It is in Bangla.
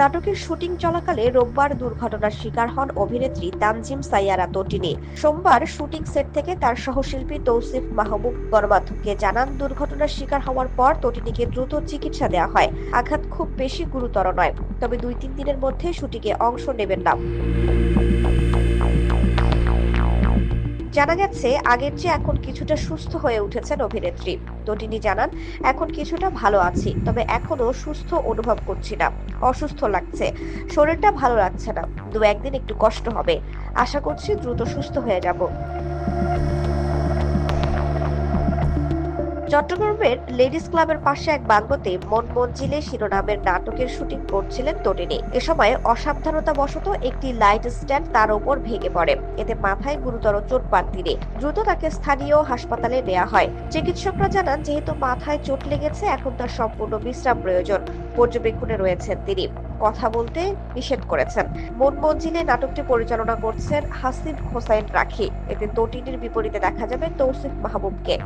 নাটকের শুটিং চলাকালে রোববার দুর্ঘটনার শিকার হন অভিনেত্রী তানজিম সাইয়ারা তটিনি সোমবার শুটিং সেট থেকে তার সহশিল্পী তৌসিফ মাহবুব গণমাধ্যমকে জানান, দুর্ঘটনার শিকার হওয়ার পর তটিনীকে দ্রুত চিকিৎসা দেওয়া হয়। আঘাত খুব বেশি গুরুতর নয়, তবে দুই তিন দিনের মধ্যে শুটিংয়ে অংশ নেবেন না। জানা গেছে, আগের চেয়ে এখন কিছুটা সুস্থ হয়ে উঠেছেন অভিনেত্রী। তটিনী জানান, এখন কিছুটা ভালো আছি, তবে এখনও সুস্থ অনুভব করছি না। অসুস্থ লাগছে। শরীরটা ভালো লাগছে না। দু একদিন একটু কষ্ট হবে। আশা করছি দ্রুত সুস্থ হয়ে যাব। চট্টগ্রামের লেডিস ক্লাবের পাশে এক বাঙ্গতে মন মঞ্জিলে শিরোনামের নাটকের শুটিং করছিলেন তটিনী এ সময় অসাবধানতা বশত একটি লাইট স্ট্যান্ড তার ওপর ভেঙে পড়ে। এতে মাথায় গুরুতর চোট পান তিনি। দ্রুত তাকে স্থানীয় হাসপাতালে নেওয়া হয়। চিকিৎসকরা জানান, যেহেতু মাথায় চোট লেগেছে, এখন তার সম্পূর্ণ বিশ্রাম প্রয়োজন। পর্যবেক্ষণে রয়েছেন তিনি। কথা বলতে নিষেধ করেছেন। মন মঞ্জিলে নাটকটি পরিচালনা করছেন হাসিব হোসাইন রাখি। এতে তটিনীর বিপরীতে দেখা যাবে তৌসিফ মাহবুবকে।